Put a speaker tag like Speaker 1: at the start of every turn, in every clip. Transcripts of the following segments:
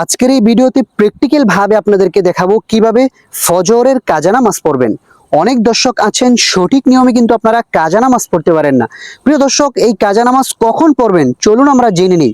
Speaker 1: আজকের এই ভিডিওতে প্র্যাকটিক্যাল ভাবে আপনাদেরকে দেখাবো কীভাবে ফজরের কাজা নামাজ পড়বেন। অনেক দর্শক আছেন, সঠিক নিয়মে কিন্তু আপনারা কাজা নামাজ পড়তে পারেন না। প্রিয় দর্শক, এই কাজা নামাজ কখন পড়বেন? চলুন আমরা জেনে নিই।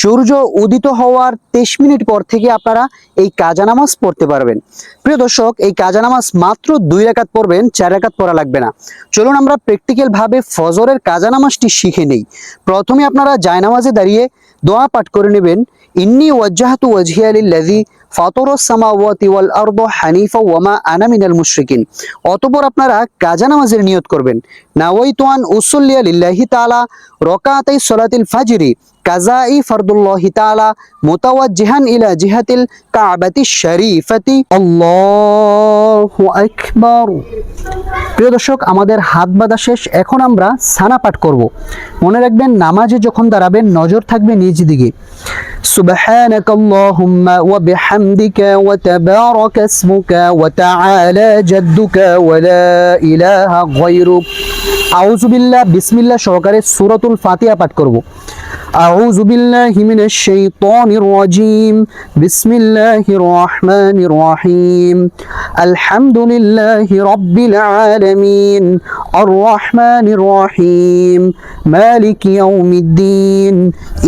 Speaker 1: সূর্য উদিত হওয়ার তেইশ মিনিট পর থেকে আপনারা এই কাজা নামাজ পড়তে পারবেন। প্রিয় দর্শক, এই কাজা নামাজ মাত্র দুই রাকাত পড়বেন, চার রাকাত পড়া লাগবে না। চলুন আমরা প্র্যাকটিক্যাল ভাবে ফজরের কাজা নামাজটি শিখে নেই। প্রথমে আপনারা জায়নামাজে দাঁড়িয়ে দোয়া পাঠ করে নেবেন। ইন্নি ওয়াজ্জাহাতু ওয়াজহিয়া লিল্লাযী ফাতরাস সামাওয়াতি ওয়াল আরদা হানিফা ওয়া মা আনা মিনাল মুশরিকিন অতঃপর আপনারা কাজা নামাজের নিয়ত করবেন নাওয়াইতু আন উসুল্লিয়া লিল্লাহি তাআলা রাকাতাই সালাতিল ফাজরি কাজাই ফরদুল্লাহি তাআলা মুতাওয়াজ্জিহান ইলা জিহাতিল কাবাতি শরীফাতি আল্লাহু আকবার প্রিয় দর্শক আমাদের হাত বাঁধা শেষ এখন আমরা সানা পাঠ করব মনে রাখবেন নামাজে যখন দাঁড়াবেন নজর থাকবে নিজ দিকে سبحانك اللهم وبحمدك وتبارك اسمك وتعالى جدك ولا إله غيرك أعوذ بالله بسم الله সহকারে সূরাতুল ফাতিহা পাঠ করব أعوذ بالله من الشيطان الرجيم بسم الله الرحمن الرحيم الحمد لله رب العالمين الرحمن الرحيم مالك يوم الدين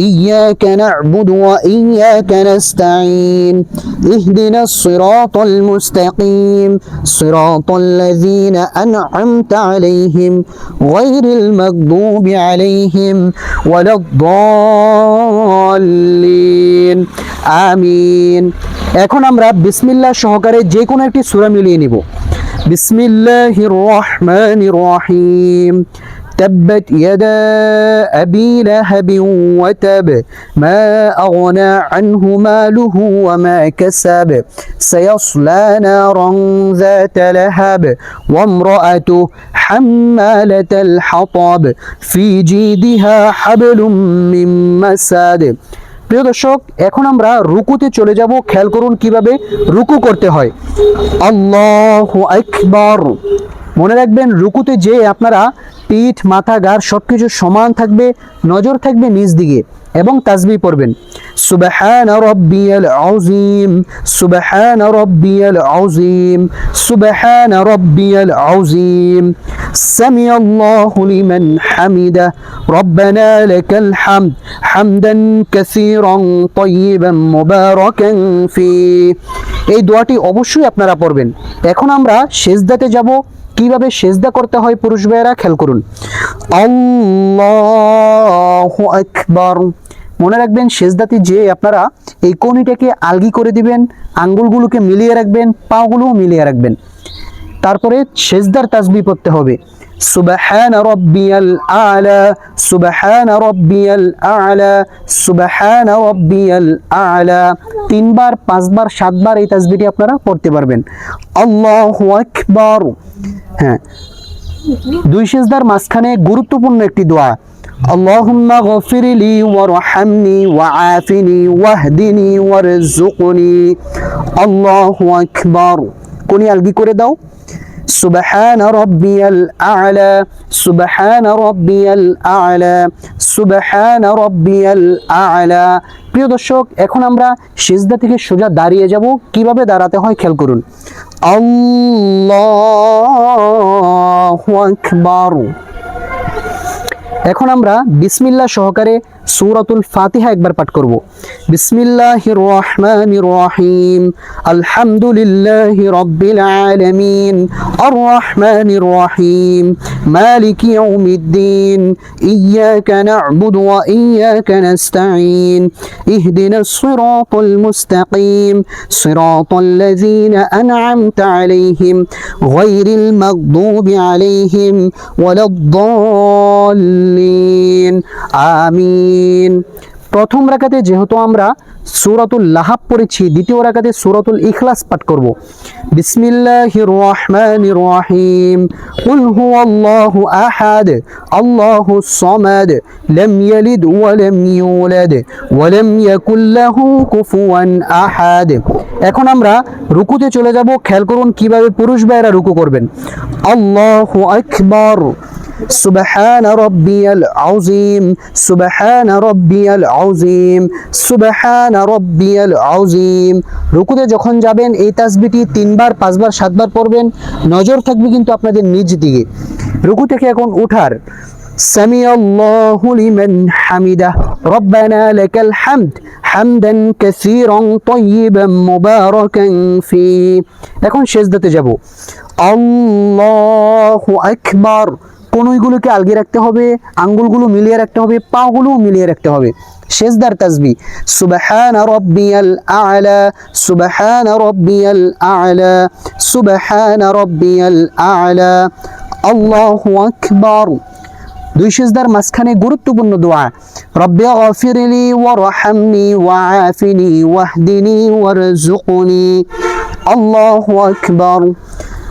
Speaker 1: إياك نعبد وإياك نستعين اهدنا الصراط المستقيم صراط الذين أنعمت عليهم غير المغضوب عليهم ولا الضالين آمين এখন আমরা বিসমিল্লাহ সহকারে যে কোনো একটি সূরা মিলিয়ে নিব বিসমিল্লাহির রহমানির রহিম تبت يدا أبي لهب وتب ما أغنى عنه ماله وما كسب سيصلى نارا ذات لهب وامرأته حمالة الحطب في جيدها حبل من مسد প্রিয় দর্শক এখন আমরা রুকুতে চলে যাব খেয়াল করুন কিভাবে রুকু করতে হয় আল্লাহু আকবার মনে রাখবেন রুকুতে যে আপনারা পিঠ মাথা গাড় সব কিছু সমান থাকবে নজর থাকবে নিজ দিকে এবং তাজবি পড়বেন সুবহান রব্বিয়াল আযীম, সুবহান রব্বিয়াল আযীম, সুবহান রব্বিয়াল আযীম। সামি আল্লাহু লিমান হামিদা, রব্বানা লাকাল হামদ, হামদান কাসীরান তাইয়িবান মুবারাকান ফি এই দোয়াটি অবশ্যই আপনারা পড়বেন। এখন আমরা সেজদাতে যাব। কীভাবে সেজদা করতে হয় পুরুষ ভাইয়েরা, খেয়াল করুন। আল্লাহু আকবার। মনে রাখবেন সেজদাতে যে আপনারা এই কনিটাকে আলগি করে দিবেন, আঙ্গুলগুলোকে মিলিয়ে রাখবেন, পাগুলোও মিলিয়ে রাখবেন। তারপরে সেজদার তাজবি পড়তে হবে। সুবহান রব্বিয়াল আলা, সুবহান রব্বিয়াল আলা, সুবহান রব্বিয়াল আলা। তিনবার, পাঁচবার, সাতবার এই তাসবিটি আপনারা পড়তে পারবেন। আল্লাহু আকবার। হ্যাঁ। দুই সেজদার মাঝখানে গুরুত্বপূর্ণ একটি দোয়া। اللهم اغفر لي وارحمني وعافني واهدني وارزقني الله اكبر কোনি আলগি করে দাও سبحان ربي الأعلى سبحان ربي الأعلى سبحان ربي الأعلى প্রিয় দর্শক এখন আমরা সিজদা থেকে সোজা দাঁড়িয়ে যাব কিভাবে দাঁড়াতে হয় খেয়াল করুন আল্লাহু আকবার এখন আমরা বিসমিল্লা সহকারে সূরাতুল ফাতিহা একবার পাঠ করব বিসমিল্লাহির রহমানির রহিম আলহামদুলিল্লাহি রাব্বিল আলামিন আর রহমানির রহিম মালিকি ইয়াউমিদ্দিন ইয়াকা না'বুদু ওয়া ইয়াকা নাস্তাঈন ইহদিনাস সিরাতাল মুস্তাকিম সিরাতাল লাযীনা আন'আমতা আলাইহিম গায়রিল মাগদুবি আলাইহিম ওয়ালাদ-দাল্লিন আমিন প্রথম রাকাতে যেহেতু আমরা সূরাতুল লাহাব পড়েছি, দ্বিতীয় রাকাতে সূরাতুল ইখলাস পাঠ করব। বিসমিল্লাহির রহমানির রহিম। কুল হুয়াল্লাহু আহাদ আল্লাহুস সামাদ, লাম ইয়ালিদ ওয়া লাম ইউলাদ, ওয়া লাম ইয়াকুল লাহু কুফুয়ান আহাদ। এখন আমরা রুকুতে চলে যাব। খেয়াল করুন কীভাবে পুরুষ ভাইরা রুকু করবেন। আল্লাহু আকবার। সুবহান রব্বিয়াল আযীম সুবহান রব্বিয়াল আযীম সুবহান রব্বিয়াল আযীম রুকুতে যখন যাবেন এই তাসবিহটি তিনবার পাঁচবার সাতবার পড়বেন নজর থাকবে কিন্তু আপনাদের নিজ দিকে রুকু থেকে এখন উঠার سمع الله لمن حمده ربنا لك الحمد حمدا كثيرا طيبا مباركا فيه এখন শেষদাতে যাব আল্লাহু আকবার কোনইগুলোকে আলগিয়ে রাখতে হবে, আঙ্গুলগুলো মিলিয়ে রাখতে হবে পাগুলো মিলিয়ে রাখতে হবে। শেষদার তাসবি, সুবহান রব্বিয়াল আ'লা, সুবহান রব্বিয়াল আ'লা, সুবহান রব্বিয়াল আ'লা, আল্লাহু আকবার। দুই সেজদার মাঝখানে গুরুত্বপূর্ণ দোয়া, রব্বি গফিরলি ওয়ারহামনি ওয়াআফিনি ওয়াহদিনি ওয়ারজুকনি আল্লাহু আকবার।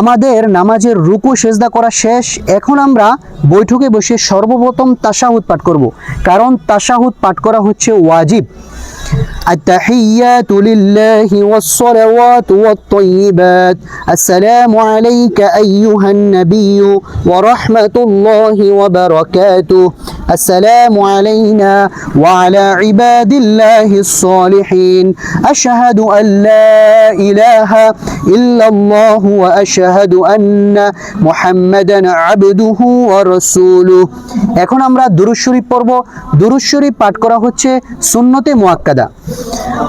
Speaker 1: আমাদের নামাজের রুকু সেজদা করা শেষ এখন আমরা বৈঠকে বসে সর্বপ্রথম তাশাহুদ পাঠ করব কারণ তাশাহুদ পাঠ করা হচ্ছে ওয়াজিব التحيات لله والصلوات والطيبات السلام عليك أيها النبي ورحمة الله وبركاته السلام علينا وعلى عباد الله الصالحين أشهد أن لا إله إلا الله وأشهد أن محمدا عبده ورسوله এখন আমরা দুরুদ শরীফ পড়ব দুরুদ শরীফ পাঠ করা হচ্ছে সুন্নতে মুআক্কাদা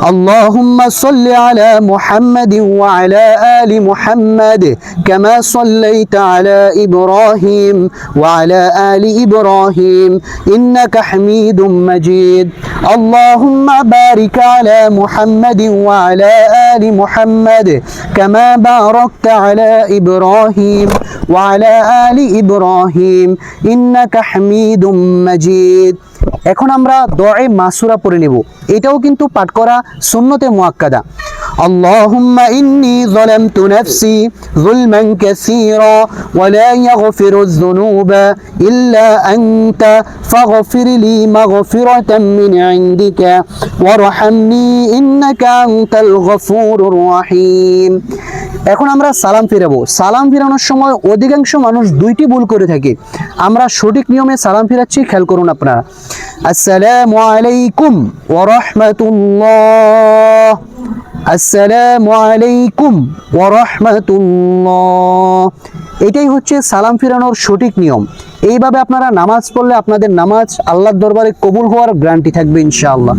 Speaker 1: اللهم صل على محمد وعلى آل محمد كما صليت على إبراهيم وعلى آل إبراهيم إنك حميد مجيد اللهم بارك على محمد وعلى آل محمد كما باركت على إبراهيم وعلى آل إبراهيم إنك حميد مجيد এখন আমরা দোয়ায়ে মাসুরা পড়ে নেব এটাও কিন্তু পাঠ করা সুন্নতে মুআক্কাদা اللهم إني ظلمت نفسي ظلما كثيرا ولا يغفر الذنوب إلا أنت فاغفر لي مغفرة من عندك وارحمني إنك أنت الغفور الرحيم এখন আমরা সালাম ফিরাবো সালাম ফিরানোর সময় অধিকাংশ মানুষ দুইটি ভুল করে থাকে আমরা সঠিক নিয়মে সালাম ফিরাচ্ছি খেয়াল করুন আপনারা আসসালামু আলাইকুম ওয়া রাহমাতুল্লাহ আসসালামু আলাইকুম ওয়া রাহমাতুল্লাহ। এটাই হচ্ছে সালাম ফিরানোর সঠিক নিয়ম। এইভাবে আপনারা নামাজ পড়লে আপনাদের নামাজ আল্লাহর দরবারে কবুল হওয়ার গ্যারান্টি থাকবে ইনশাআল্লাহ।